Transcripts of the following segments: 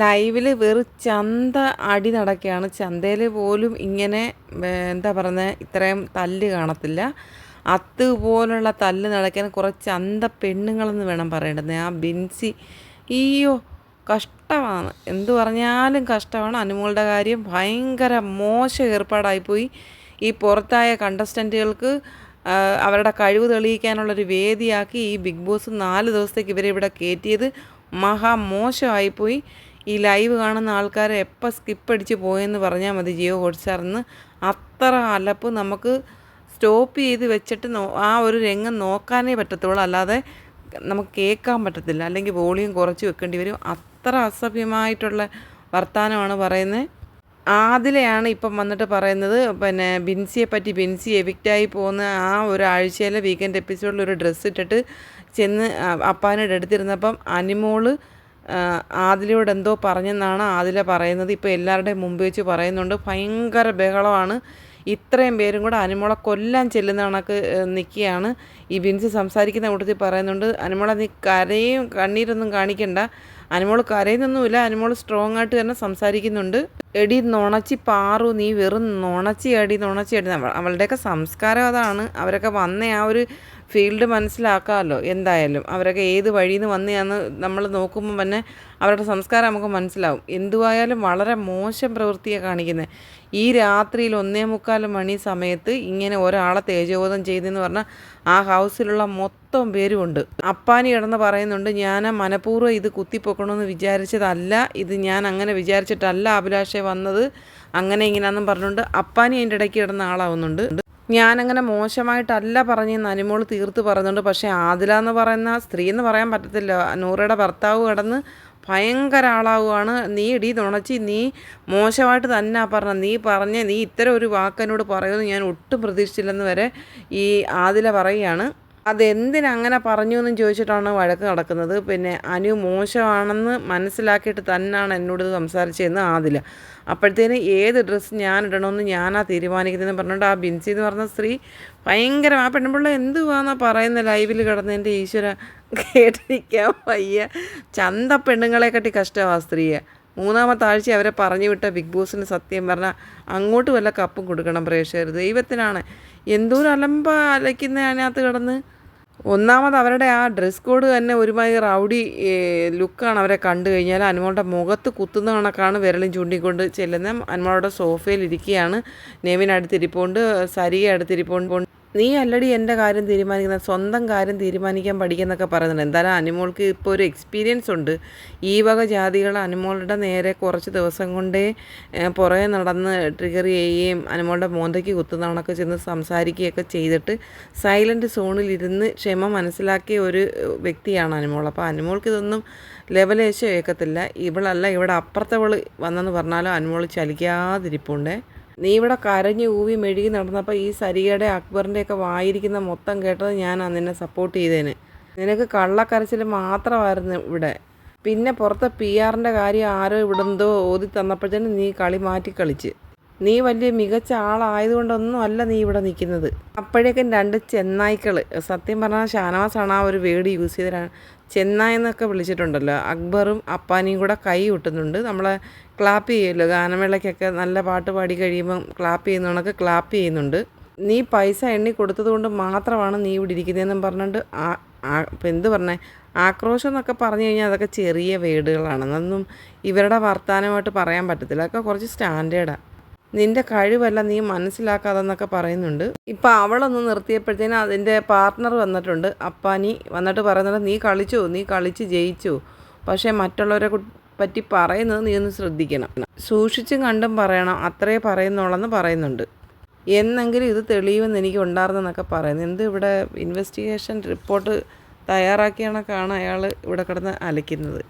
ലൈവിൽ വെറു ചന്ത അടി നടക്കുകയാണ്. ചന്തയിൽ പോലും ഇങ്ങനെ എന്താ പറയുന്നത് ഇത്രയും തല്ല് കാണത്തില്ല. അതുപോലുള്ള തല്ല് നടക്കാൻ കുറേ ചന്ത പെണ്ണുങ്ങളെന്ന് വേണം പറയേണ്ടത്. ആ ബിൻസി അയ്യോ കഷ്ടമാണ്. എന്തു പറഞ്ഞാലും കഷ്ടമാണ്. അനുമോളുടെ കാര്യം ഭയങ്കര മോശം ഏർപ്പാടായിപ്പോയി. ഈ പുറത്തായ കണ്ടസ്റ്റന്റുകൾക്ക് അവരുടെ കഴിവ് തെളിയിക്കാനുള്ളൊരു വേദിയാക്കി ഈ ബിഗ് ബോസ് നാല് ദിവസത്തേക്ക് ഇവരെ ഇവിടെ കയറ്റിയത്. മഹാ മോശമായിപ്പോയി. ഈ ലൈവ് കാണുന്ന ആൾക്കാർ എപ്പോൾ സ്കിപ്പ് അടിച്ച് പോയെന്ന് പറഞ്ഞാൽ മതി ജിയോ ഹോട്ട്സ്റ്റാറിന്ന് അത്ര അലപ്പ് നമുക്ക് സ്റ്റോപ്പ് ചെയ്ത് വെച്ചിട്ട് ആ ഒരു രംഗം നോക്കാനേ പറ്റത്തുള്ളൂ. അല്ലാതെ നമുക്ക് കേൾക്കാൻ പറ്റത്തില്ല. അല്ലെങ്കിൽ വോളിയം കുറച്ച് വെക്കേണ്ടി വരും. അത്ര അസഭ്യമായിട്ടുള്ള വർത്തമാനമാണ് പറയുന്നത് ആദിലെയാണ് ഇപ്പം വന്നിട്ട് പറയുന്നത് പിന്നെ ബിൻസിയെ പറ്റി. ബിൻസി എവിക്റ്റായി പോകുന്ന ആ ഒരാഴ്ചയിലെ വീക്കെൻഡ് എപ്പിസോഡിൽ ഒരു ഡ്രസ്സ് ഇട്ടിട്ട് ചെന്ന് അപ്പാനോട് എടുത്തിരുന്നപ്പം അനിമോൾ ആദിലയോട് എന്തോ പറഞ്ഞെന്നാണ് ആദില പറയുന്നത്. ഇപ്പോൾ എല്ലാവരുടെയും മുമ്പ് വെച്ച് പറയുന്നുണ്ട്. ഭയങ്കര ബഹളമാണ്. ഇത്രയും പേരും കൂടെ അനുമോളെ കൊല്ലാൻ ചെല്ലുന്ന കണക്ക് നിൽക്കുകയാണ് ഈ ബിൻസി സംസാരിക്കുന്ന കൂട്ടത്തിൽ പറയുന്നുണ്ട് അനുമോളെ നീ കരയും കണ്ണീരൊന്നും കാണിക്കണ്ട. അനുമോൾ കരയുന്നൊന്നുമില്ല. അനുമോൾ സ്ട്രോങ് ആയിട്ട് തന്നെ സംസാരിക്കുന്നുണ്ട്. എടി നുണച്ചി പാറു നീ വെറും നുണച്ചി എടി നുണച്ചി എടി അവളുടെയൊക്കെ സംസ്കാരം അതാണ്. അവരൊക്കെ വന്ന ആ ഒരു ഫീൽഡ് മനസ്സിലാക്കാമല്ലോ എന്തായാലും. അവരൊക്കെ ഏത് വഴിയിൽ നിന്ന് വന്നതാന്ന് നമ്മൾ നോക്കുമ്പോൾ തന്നെ അവരുടെ സംസ്കാരം നമുക്ക് മനസ്സിലാവും. എന്തുവായാലും വളരെ മോശം പ്രവൃത്തിയാണ് കാണിക്കുന്നത് ഈ രാത്രിയിൽ ഒന്നേ മുക്കാൽ മണി സമയത്ത് ഇങ്ങനെ ഒരാളെ തേജോവധം ചെയ്തെന്ന് പറഞ്ഞാൽ ആ ഹൗസിലുള്ള മൊത്തം പേരുമുണ്ട്. അപ്പാനി കിടന്ന് പറയുന്നുണ്ട് ഞാൻ മനഃപൂർവം ഇത് കുത്തിപ്പൊക്കണമെന്ന് വിചാരിച്ചതല്ല. ഇത് ഞാൻ അങ്ങനെ വിചാരിച്ചിട്ടല്ല അഭിലാഷെ വന്നത്. അങ്ങനെ ഇങ്ങനെയാണെന്നും പറഞ്ഞുകൊണ്ട് അപ്പാനി അതിന്റെ ഇടയ്ക്ക് കിടന്ന ആളാവുന്നുണ്ട്. ഞാനങ്ങനെ മോശമായിട്ടല്ല പറഞ്ഞെന്ന് അനുമോൾ തീർത്ത് പറയുന്നുണ്ട് പക്ഷേ ആദില എന്ന് പറയുന്ന സ്ത്രീ എന്ന് പറയാൻ പറ്റത്തില്ല. നൂറയുടെ ഭർത്താവ് കിടന്ന് ഭയങ്കര ആളാവുകയാണ് നീ ഇടി തുണച്ചി നീ മോശമായിട്ട് തന്നെ പറഞ്ഞ നീ പറഞ്ഞ നീ ഇത്തരം ഒരു വാക്കനോട് പറയുമെന്ന് ഞാൻ ഒട്ടും പ്രതീക്ഷിച്ചില്ലെന്ന് വരെ ഈ ആദില പറയുകയാണ്. അതെന്തിനങ്ങനെ പറഞ്ഞു എന്നും ചോദിച്ചിട്ടാണ് വഴക്ക് നടക്കുന്നത്. പിന്നെ അനു മോശമാണെന്ന് മനസ്സിലാക്കിയിട്ട് തന്നെയാണ് എന്നോട് സംസാരിച്ചതെന്ന് ആദില. അപ്പോഴത്തേന് ഏത് ഡ്രസ്സ് ഞാൻ ഇടണമെന്ന് ഞാനാ തീരുമാനിക്കുന്നതെന്ന് പറഞ്ഞുകൊണ്ട് ആ ബിൻസി എന്ന് പറഞ്ഞ സ്ത്രീ ഭയങ്കര ആ പെൺപിള്ള എന്തുവാന്നാ പറയുന്ന ലൈവിൽ കിടന്നതിന്റെ ഈശ്വര? കേട്ടിരിക്കാൻ വയ്യ. ചന്ത പെണ്ണുങ്ങളെ കട്ടി കഷ്ടമാണ് ആ സ്ത്രീയെ. മൂന്നാമത്തെ ആഴ്ച അവരെ പറഞ്ഞു വിട്ട ബിഗ് ബോസിന് സത്യം പറഞ്ഞാൽ അങ്ങോട്ട് വല്ല കപ്പും കൊടുക്കണം പ്രേക്ഷകർ. ദൈവത്തിനാണ്. എന്തോരം അലമ്പ അലയ്ക്കുന്ന അതിനകത്ത് കിടന്ന്. ഒന്നാമത് അവരുടെ ആ ഡ്രസ് കോഡ് തന്നെ ഒരുമാതിരി റൗഡി ലുക്കാണ് അവരെ കണ്ടു കഴിഞ്ഞാൽ അനുമോളുടെ മുഖത്ത് കുത്തുന്ന കണക്കാണ് വിരലും ചൂണ്ടിക്കൊണ്ട് ചെല്ലുന്നത്. അനുമോളുടെ സോഫയിൽ ഇരിക്കുകയാണ്. നെവിൻ സരിക അടുത്തിരിപ്പുണ്ട് നീ അല്ലടി എന്റെ കാര്യം തീരുമാനിക്കുന്ന സ്വന്തം കാര്യം തീരുമാനിക്കാൻ പഠിക്കുന്നൊക്കെ പറയുന്നുണ്ട്. എന്തായാലും അനിമോൾക്ക് ഇപ്പോൾ ഒരു എക്സ്പീരിയൻസ് ഉണ്ട്. ഈ വക ജാതികൾ അനിമോളുടെ നേരെ കുറച്ച് ദിവസം കൊണ്ടേ പുറകെ നടന്ന് ട്രിഗർ ചെയ്യുകയും അനിമോളുടെ മോന്തയ്ക്ക് കുത്തുന്നവണൊക്കെ ചെന്ന് സംസാരിക്കുകയൊക്കെ ചെയ്തിട്ട് സൈലന്റ് സോണിലിരുന്ന് ക്ഷമ മനസ്സിലാക്കിയ ഒരു വ്യക്തിയാണ് അനിമോൾ. അപ്പോൾ അനിമോൾക്ക് ഇതൊന്നും ലെവലേശം ഏക്കത്തില്ല ഇവളല്ല ഇവിടെ അപ്പുറത്തവൾ വന്നെന്ന് പറഞ്ഞാലും അനിമോൾ ചലിക്കാതിരിപ്പുണ്ടേ. നീ ഇവിടെ കരഞ്ഞ് ഊവി മെഴുകി നടന്നപ്പോൾ ഈ സരികയുടെ അക്ബറിന്റെയൊക്കെ വായിരിക്കുന്ന മൊത്തം കേട്ടത് ഞാൻ നിന്നെ സപ്പോർട്ട് ചെയ്തേന്. നിനക്ക് കള്ളക്കരച്ചിൽ മാത്രമായിരുന്നു ഇവിടെ. പിന്നെ പുറത്തെ പി ആറിന്റെ കാര്യം ആരോ ഇവിടെ എന്തോ ഓതി തന്നപ്പോഴത്തേനും നീ കളി മാറ്റി കളിച്ച്. നീ വലിയ മികച്ച ആളായതുകൊണ്ടൊന്നും അല്ല നീ ഇവിടെ നിൽക്കുന്നത്. അപ്പോഴേക്കും രണ്ട് ചെന്നായ്ക്കൾ സത്യം പറഞ്ഞാൽ ഷാനവാസാണ് ആ ഒരു വേർഡ് യൂസ് ചെയ്തതാണ് ചെന്നായി എന്നൊക്കെ വിളിച്ചിട്ടുണ്ടല്ലോ. അക്ബറും അപ്പാനിയും കൂടെ കൈ കൊട്ടുന്നുണ്ട്. നമ്മളെ ക്ലാപ്പ് ചെയ്യുമല്ലോ. ഗാനമേളയ്ക്കൊക്കെ നല്ല പാട്ട് പാടി കഴിയുമ്പം ക്ലാപ്പ് ചെയ്യുന്നവണൊക്കെ ക്ലാപ്പ് ചെയ്യുന്നുണ്ട്. നീ പൈസ എണ്ണി കൊടുത്തത് കൊണ്ട് മാത്രമാണ് നീ ഇവിടെ ഇരിക്കുന്നതെന്നും പറഞ്ഞുകൊണ്ട് ആ ഇപ്പം എന്ത് പറഞ്ഞേ? ആക്രോശം എന്നൊക്കെ പറഞ്ഞു കഴിഞ്ഞാൽ അതൊക്കെ ചെറിയ വേടുകളാണ്. അതൊന്നും ഇവരുടെ വർത്തമാനമായിട്ട് പറയാൻ പറ്റത്തില്ല. അതൊക്കെ കുറച്ച് സ്റ്റാൻഡേർഡാണ് നിന്റെ കഴിവല്ല നീ മനസ്സിലാക്കാതെന്നൊക്കെ പറയുന്നുണ്ട്. ഇപ്പം അവളൊന്ന് നിർത്തിയപ്പോഴത്തേനും അതിന്റെ പാർട്ട്ണർ വന്നിട്ടുണ്ട്. അപ്പാനി വന്നിട്ട് പറയുന്നത് നീ കളിച്ചു? നീ കളിച്ച് ജയിച്ചു? പക്ഷേ മറ്റുള്ളവരെ പറ്റി പറയുന്നത് നീ ഒന്ന് ശ്രദ്ധിക്കണം. സൂക്ഷിച്ചും കണ്ടും പറയണം. അത്രേ പറയുന്നുള്ളെന്ന് പറയുന്നുണ്ട്. എന്നെങ്കിലും ഇത് തെളിയുമെന്ന് എനിക്ക് ഉണ്ടായിരുന്നെന്നൊക്കെ പറയുന്നു. എന്ത് ഇവിടെ ഇൻവെസ്റ്റിഗേഷൻ റിപ്പോർട്ട് തയ്യാറാക്കിയാണൊക്കെയാണ് അയാൾ ഇവിടെ കിടന്ന് അലയ്ക്കുന്നത്?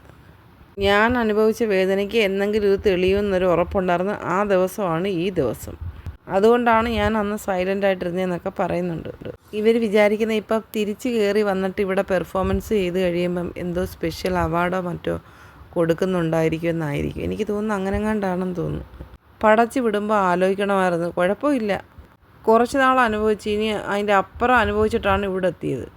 ഞാൻ അനുഭവിച്ച വേദനയ്ക്ക് എന്തെങ്കിലും ഇത് തെളിയുമെന്നൊരു ഉറപ്പുണ്ടായിരുന്നു ആ ദിവസമാണ് ഈ ദിവസം. അതുകൊണ്ടാണ് ഞാൻ അന്ന് സൈലന്റ് ആയിട്ടിരുന്നതെന്നൊക്കെ പറയുന്നുണ്ട്. ഇവർ വിചാരിക്കുന്ന ഇപ്പം തിരിച്ചു കയറി വന്നിട്ട് ഇവിടെ പെർഫോമൻസ് ചെയ്ത് കഴിയുമ്പം എന്തോ സ്പെഷ്യൽ അവാർഡോ മറ്റോ കൊടുക്കുന്നുണ്ടായിരിക്കും എന്നായിരിക്കും എനിക്ക് തോന്നുന്നു അങ്ങനെ കണ്ടാണെന്ന് തോന്നുന്നു. പടച്ചു വിടുമ്പോൾ ആലോചിക്കണമായിരുന്നു. കുഴപ്പമില്ല. കുറച്ച് നാൾ അനുഭവിച്ച് ഇനി അതിന്റെ അപ്പുറം അനുഭവിച്ചിട്ടാണ് ഇവിടെ എത്തിയത്.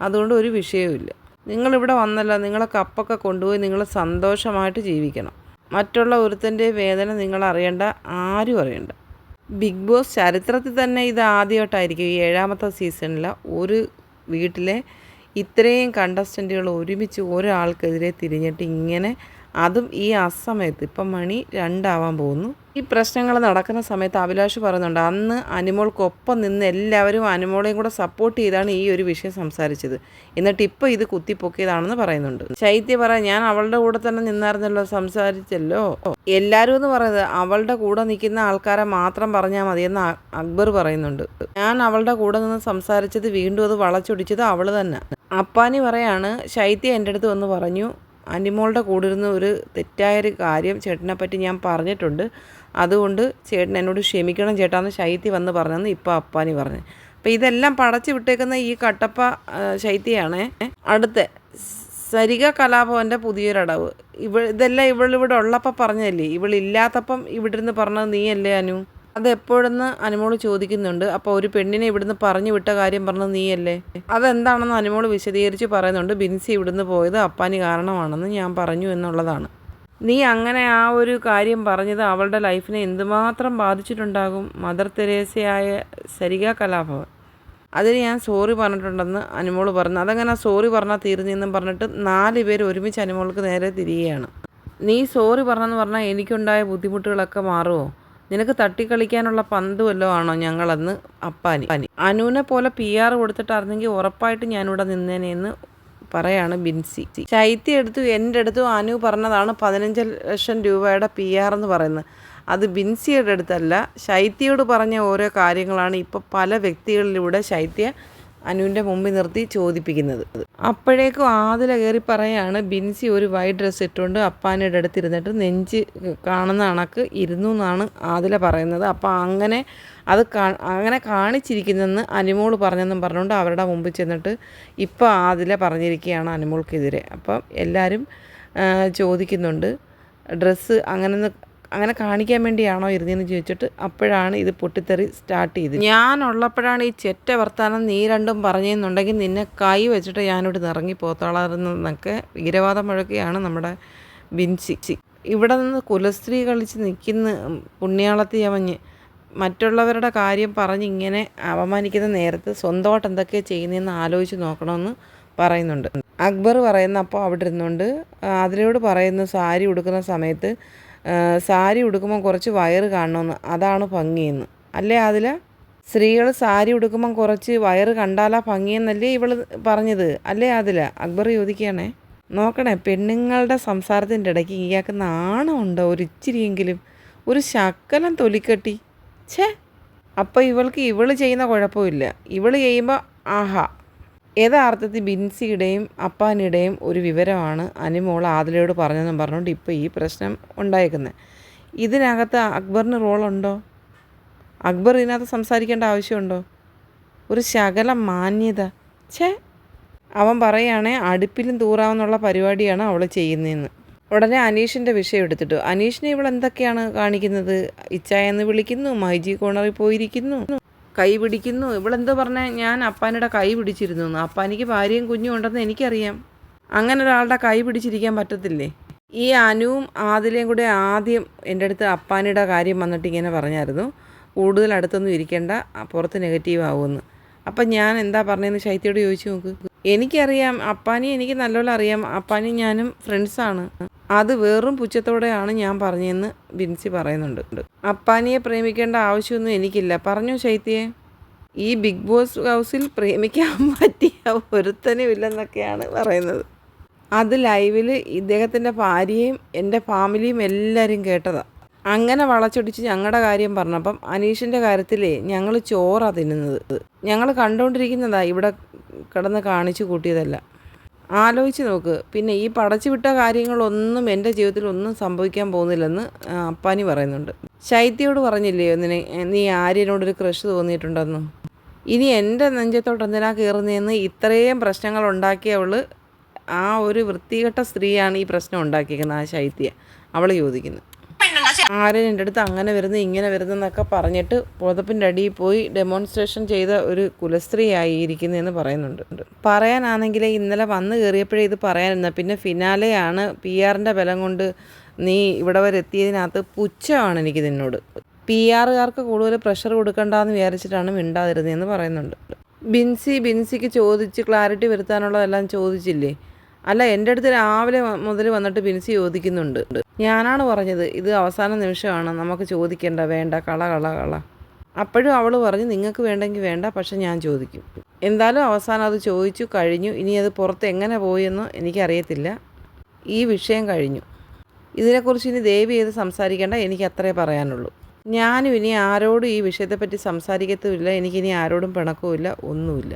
അതുകൊണ്ട് ഒരു വിഷയവുമില്ല. നിങ്ങളിവിടെ വന്നല്ല നിങ്ങളെ കപ്പൊക്കെ കൊണ്ടുപോയി നിങ്ങൾ സന്തോഷമായിട്ട് ജീവിക്കണം. മറ്റുള്ള ഒരുത്തന്റെ വേദന നിങ്ങൾ അറിയണ്ട ആരും അറിയണ്ട. ബിഗ് ബോസ് ചരിത്രത്തിൽ തന്നെ ഇത് ആദ്യമായിട്ടായിരിക്കും ഈ ഏഴാമത്തെ സീസണിൽ ഒരു വീട്ടിലെ ഇത്രയും കണ്ടസ്റ്റന്റുകൾ ഒരുമിച്ച് ഒരാൾക്കെതിരെ തിരിഞ്ഞിട്ട് ഇങ്ങനെ അതും ഈ അസമയത്ത് ഇപ്പം മണി രണ്ടാവാൻ പോകുന്നു. ഈ പ്രശ്നങ്ങൾ നടക്കുന്ന സമയത്ത് അഭിലാഷ് പറയുന്നുണ്ട് അന്ന് അനുമോൾക്കൊപ്പം നിന്ന് എല്ലാവരും അനുമോളെയും കൂടെ സപ്പോർട്ട് ചെയ്താണ് ഈ ഒരു വിഷയം സംസാരിച്ചത്. എന്നിട്ട് ഇപ്പോൾ ഇത് കുത്തിപ്പൊക്കിയതാണെന്ന് പറയുന്നുണ്ട്. ശൈത്യ പറയാം ഞാൻ അവളുടെ കൂടെ തന്നെ നിന്നായിരുന്നല്ലോ സംസാരിച്ചല്ലോ. എല്ലാവരും എന്ന് പറയുന്നത് അവളുടെ കൂടെ നിൽക്കുന്ന ആൾക്കാരെ മാത്രം പറഞ്ഞാൽ മതിയെന്ന് അക്ബർ പറയുന്നുണ്ട്. ഞാൻ അവളുടെ കൂടെ നിന്ന് സംസാരിച്ചത് വീണ്ടും അത് വളച്ചൊടിച്ചത് അവൾ തന്നെ. അപ്പാനി പറയാണ് ശൈത്യ എന്റെ അടുത്ത് വന്ന് പറഞ്ഞു അനിമോളുടെ കൂടെ ഇരുന്ന് ഒരു തെറ്റായൊരു കാര്യം ചേട്ടനെ പറ്റി ഞാൻ പറഞ്ഞിട്ടുണ്ട്. അതുകൊണ്ട് ചേട്ടൻ എന്നോട് ക്ഷമിക്കണം ചേട്ടാന്ന് ശൈത്യ വന്ന് പറഞ്ഞെന്ന് ഇപ്പോൾ അപ്പാനി പറഞ്ഞു. അപ്പോൾ ഇതെല്ലാം പടച്ചു വിട്ടേക്കുന്ന ഈ കട്ടപ്പ ശൈത്യയാണ്. അടുത്ത സരിക കലാഭവന്റെ പുതിയൊരടവ് ഇവ ഇതെല്ലാം ഇവളിവിടെ ഉള്ളപ്പോൾ പറഞ്ഞതല്ലേ? ഇവളില്ലാത്തപ്പം ഇവിടെ ഇരുന്ന് പറഞ്ഞത് നീയല്ലേ അനു? അത് എപ്പോഴെന്ന് അനുമോൾ ചോദിക്കുന്നുണ്ട്. അപ്പോൾ ഒരു പെണ്ണിനെ ഇവിടുന്ന് പറഞ്ഞു വിട്ട കാര്യം പറഞ്ഞത് നീയല്ലേ? അതെന്താണെന്ന് അനുമോൾ വിശദീകരിച്ച് പറയുന്നുണ്ട്. ബിൻസി ഇവിടുന്ന് പോയത് അപ്പാനി കാരണമാണെന്ന് ഞാൻ പറഞ്ഞു എന്നുള്ളതാണ്. നീ അങ്ങനെ ആ ഒരു കാര്യം പറഞ്ഞത് അവളുടെ ലൈഫിനെ എന്തുമാത്രം ബാധിച്ചിട്ടുണ്ടാകും? മദർ തെരേസയായ സരിക കലാഭവൻ. അതിന് ഞാൻ സോറി പറഞ്ഞിട്ടുണ്ടെന്ന് അനുമോൾ പറഞ്ഞു. അതങ്ങനെ സോറി പറഞ്ഞാൽ തീർന്നെന്നും പറഞ്ഞിട്ട് നാല് പേര് ഒരുമിച്ച് അനുമോൾക്ക് നേരെ തിരികെയാണ് നീ സോറി പറഞ്ഞെന്ന് പറഞ്ഞാൽ എനിക്കുണ്ടായ ബുദ്ധിമുട്ടുകളൊക്കെ മാറുമോ നിനക്ക് തട്ടിക്കളിക്കാനുള്ള പന്ത് വല്ലതും ആണോ? ഞങ്ങളെന്ന് അപ്പാനി. അനുവിനെ പോലെ പി ആർ കൊടുത്തിട്ടായിരുന്നെങ്കിൽ ഉറപ്പായിട്ട് ഞാനിവിടെ നിന്നേനെന്ന് പറയാണ് ബിൻസി. ശൈത്യ എടുത്തു എന്റെ അടുത്തും അനു പറഞ്ഞതാണ് പതിനഞ്ച് ലക്ഷം രൂപയുടെ പി ആർ എന്ന് പറയുന്നത്. അത് ബിൻസിയുടെ അടുത്തല്ല. ശൈത്യയോട് പറഞ്ഞ ഓരോ കാര്യങ്ങളാണ്. ഇപ്പോൾ പല വ്യക്തികളിലൂടെ ശൈത്യ അനുവിന്റെ മുമ്പിൽ നിർത്തി ചോദിപ്പിക്കുന്നത്. അപ്പോഴേക്കും ആതില കയറി പറയാണ് ബിൻസി ഒരു വൈറ്റ് ഡ്രസ്സ് ഇട്ടുകൊണ്ട് അപ്പാനയുടെ അടുത്ത് ഇരുന്നിട്ട് നെഞ്ച് കാണുന്ന കണക്ക് ഇരുന്നു എന്നാണ് ആതില പറയുന്നത്. അപ്പോൾ അങ്ങനെ അത് അങ്ങനെ കാണിച്ചിരിക്കുന്നെന്ന് അനുമോൾ പറഞ്ഞെന്നും പറഞ്ഞുകൊണ്ട് അവരുടെ മുമ്പിൽ ചെന്നിട്ട് ഇപ്പോൾ ആതില പറഞ്ഞിരിക്കുകയാണ് അനുമോൾക്കെതിരെ. അപ്പം എല്ലാവരും ചോദിക്കുന്നുണ്ട് ഡ്രസ്സ് അങ്ങനെ അങ്ങനെ കാണിക്കാൻ വേണ്ടിയാണോ ഇരുന്നതെന്ന് ചോദിച്ചിട്ട് അപ്പോഴാണ് ഇത് പൊട്ടിത്തെറി സ്റ്റാർട്ട് ചെയ്തത്. ഞാൻ ഞാനുള്ളപ്പോഴാണ് ഈ ചെറ്റ വർത്താനം നീ രണ്ടും പറഞ്ഞെന്നുണ്ടെങ്കിൽ നിന്നെ കൈ വെച്ചിട്ട് ഞാനിവിടെ ഇറങ്ങി പോത്തോളായിരുന്നൊക്കെ വീരവാദം മുഴക്കുകയാണ് നമ്മുടെ ബിൻസി. ഇവിടെ നിന്ന് കുലസ്ത്രീ കളിച്ച് നിൽക്കുന്ന പുണ്യാളത്തി അവഞ്ഞ് മറ്റുള്ളവരുടെ കാര്യം പറഞ്ഞ് ഇങ്ങനെ അപമാനിക്കുന്ന നേരത്ത് സ്വന്തമായിട്ട് എന്തൊക്കെയാണ് ചെയ്യുന്നതെന്ന് ആലോചിച്ച് നോക്കണമെന്ന് പറയുന്നുണ്ട്. അക്ബർ പറയുന്ന അപ്പോൾ അവിടെ ഇരുന്നുകൊണ്ട് അതിലോട് പറയുന്ന സാരി ഉടുക്കുന്ന സമയത്ത് സാരി ഉടുക്കുമ്പോൾ കുറച്ച് വയറ് കാണണമെന്ന് അതാണ് ഭംഗിയെന്ന്. അല്ലേ അതിൽ സ്ത്രീകൾ സാരി ഉടുക്കുമ്പം കുറച്ച് വയറ് കണ്ടാലാ ഭംഗിയെന്നല്ലേ ഇവൾ പറഞ്ഞത്. അല്ലേ അതിൽ അക്ബർ ചോദിക്കുകയാണേ. നോക്കണേ പെണ്ണുങ്ങളുടെ സംസാരത്തിന്റെ ഇടയ്ക്ക് ഇയാൾക്ക് നാണമുണ്ടോ ഒരു ഇച്ചിരിയെങ്കിലും ഒരു ശക്കലം തൊലിക്കെട്ടി. ഛേ അപ്പോൾ ഇവൾക്ക് ഇവൾ ചെയ്യുന്ന കുഴപ്പമില്ല. ഇവൾ ചെയ്യുമ്പോൾ ആഹാ യഥാർത്ഥത്തിൽ ബിൻസിയുടെയും അപ്പാനിയുടെയും ഒരു വിവരമാണ് അനുമോൾ ആദിലയോട് പറഞ്ഞതെന്നും പറഞ്ഞുകൊണ്ട് ഇപ്പോൾ ഈ പ്രശ്നം ഉണ്ടായേക്കുന്നത്. ഇതിനകത്ത് അക്ബറിന് റോളുണ്ടോ? അക്ബർ ഇതിനകത്ത് സംസാരിക്കേണ്ട ആവശ്യമുണ്ടോ? ഒരു ശകല മാന്യത. ഛേ! അവൻ പറയുകയാണെ അടുപ്പിലും തൂറാമെന്നുള്ള പരിപാടിയാണ് അവൾ ചെയ്യുന്നതെന്ന്. ഉടനെ അനീഷിന്റെ വിഷയം എടുത്തിട്ടു. അനീഷിനെ ഇവൾ എന്തൊക്കെയാണ് കാണിക്കുന്നത്? ഇച്ചായെന്ന് വിളിക്കുന്നു മൈജി കോണറിൽ പോയിരിക്കുന്നു. കൈ പിടിക്കുന്നു. ഇവളെന്തോ പറഞ്ഞാൽ ഞാൻ അപ്പാനിയുടെ കൈ പിടിച്ചിരുന്നു എന്ന്. അപ്പാനിക്ക് ഭാര്യയും കുഞ്ഞും ഉണ്ടെന്ന് എനിക്കറിയാം. അങ്ങനെ ഒരാളുടെ കൈ പിടിച്ചിരിക്കാൻ പറ്റത്തില്ലേ? ഈ അനുവും ആദിലയും കൂടെ ആദ്യം എന്റെ അടുത്ത് അപ്പാനിയുടെ കാര്യം വന്നിട്ട് ഇങ്ങനെ പറഞ്ഞായിരുന്നു. കൂടുതൽ അടുത്തൊന്നും ഇരിക്കേണ്ട. പുറത്ത് നെഗറ്റീവ് ആവുമെന്ന്. അപ്പം ഞാൻ എന്താ പറഞ്ഞതെന്ന് ശൈത്യയോട് ചോദിച്ചു നോക്ക്. എനിക്കറിയാം അപ്പാനി എനിക്ക് നല്ലോണം അറിയാം. അപ്പാനി ഞാനും ഫ്രണ്ട്സാണ് അത് വെറും പുച്ഛത്തോടെയാണ് ഞാൻ പറഞ്ഞതെന്ന് ബിൻസി പറയുന്നുണ്ട്. അപ്പാനിയെ പ്രേമിക്കേണ്ട ആവശ്യമൊന്നും എനിക്കില്ല. പറഞ്ഞു ശൈത്യയെ ഈ ബിഗ് ബോസ് ഹൗസിൽ പ്രേമിക്കാൻ പറ്റിയ ഒരുത്തനും ഇല്ലെന്നൊക്കെയാണ് പറയുന്നത്. അത് ലൈവിൽ ഇദ്ദേഹത്തിന്റെ ഭാര്യയും എന്റെ ഫാമിലിയും എല്ലാവരും കേട്ടതാണ് അങ്ങനെ വളച്ചൊടിച്ച് ഞങ്ങളുടെ കാര്യം പറഞ്ഞപ്പം അനീഷിന്റെ കാര്യത്തിലേ ഞങ്ങൾ ചോറാണ് തിന്നുന്നത്. ഞങ്ങൾ കണ്ടുകൊണ്ടിരിക്കുന്നതാണ് ഇവിടെ കിടന്ന് കാണിച്ചു കൂട്ടിയതല്ല. ആലോചിച്ച് നോക്ക്. പിന്നെ ഈ പടച്ചു വിട്ട കാര്യങ്ങളൊന്നും എന്റെ ജീവിതത്തിൽ ഒന്നും സംഭവിക്കാൻ പോകുന്നില്ലെന്ന് അപ്പാനി പറയുന്നുണ്ട്. ശൈത്യയോട് പറഞ്ഞില്ലയോ നിന്നെ നീ ആര്യനോടൊരു ക്രഷ് തോന്നിയിട്ടുണ്ടെന്ന്. ഇനി എന്റെ നെഞ്ചത്തോട്ട് എന്തിനാ കയറുന്നതെന്ന് ഇത്രയും പ്രശ്നങ്ങൾ ഉണ്ടാക്കിയവൾ ആ ഒരു വൃത്തികെട്ട സ്ത്രീയാണ് ഈ പ്രശ്നം ഉണ്ടാക്കിയിരിക്കുന്നത് ആ ശൈത്യ. അവൾ ചോദിക്കുന്നത് ആര്യൻ എന്റെ അടുത്ത് അങ്ങനെ വരുന്നു ഇങ്ങനെ വരുന്നു എന്നൊക്കെ പറഞ്ഞിട്ട് പുതപ്പിന്റെ അടിയിൽ പോയി ഡെമോൺസ്ട്രേഷൻ ചെയ്ത ഒരു കുലസ്ത്രീയായി ഇരിക്കുന്നതെന്ന് പറയുന്നുണ്ട്. പറയാനാണെങ്കിൽ ഇന്നലെ വന്നു കയറിയപ്പോഴേ ഇത് പറയാനിരുന്ന. പിന്നെ ഫിനാലെയാണ് പി ആറിന്റെ ബലം കൊണ്ട് നീ ഇവിടെ വരെ എത്തിയതിനകത്ത് പുച്ഛമാണ് എനിക്ക് നിന്നോട്. പി ആറുകാർക്ക് കൂടുതൽ പ്രഷർ കൊടുക്കണ്ടെന്ന് വിചാരിച്ചിട്ടാണ് മിണ്ടാതിരുന്നതെന്ന് പറയുന്നുണ്ട്. ബിൻസി ബിൻസിക്ക് ചോദിച്ച് ക്ലാരിറ്റി വരുത്താനുള്ളതെല്ലാം ചോദിച്ചില്ലേ? അല്ല എന്റെ അടുത്ത് രാവിലെ മുതൽ വന്നിട്ട് ബിൻസി ചോദിക്കുന്നുണ്ട്. ഞാനാണ് പറഞ്ഞത് ഇത് അവസാന നിമിഷമാണ് നമുക്ക് ചോദിക്കേണ്ട വേണ്ട കള കള കള. അപ്പോഴും അവൾ പറഞ്ഞു നിങ്ങൾക്ക് വേണ്ടെങ്കിൽ വേണ്ട പക്ഷെ ഞാൻ ചോദിക്കും. എന്തായാലും അവസാനം അത് ചോദിച്ചു കഴിഞ്ഞു. ഇനി അത് പുറത്ത് എങ്ങനെ പോയെന്ന് എനിക്കറിയത്തില്ല. ഈ വിഷയം കഴിഞ്ഞു. ഇതിനെക്കുറിച്ച് ഇനി ദേവി ചെയ്ത് സംസാരിക്കേണ്ട എനിക്ക് അത്രേ പറയാനുള്ളൂ. ഞാനും ഇനി ആരോടും ഈ വിഷയത്തെപ്പറ്റി സംസാരിക്കത്തുമില്ല എനിക്കിനി ആരോടും പിണക്കവുമില്ല ഒന്നുമില്ല.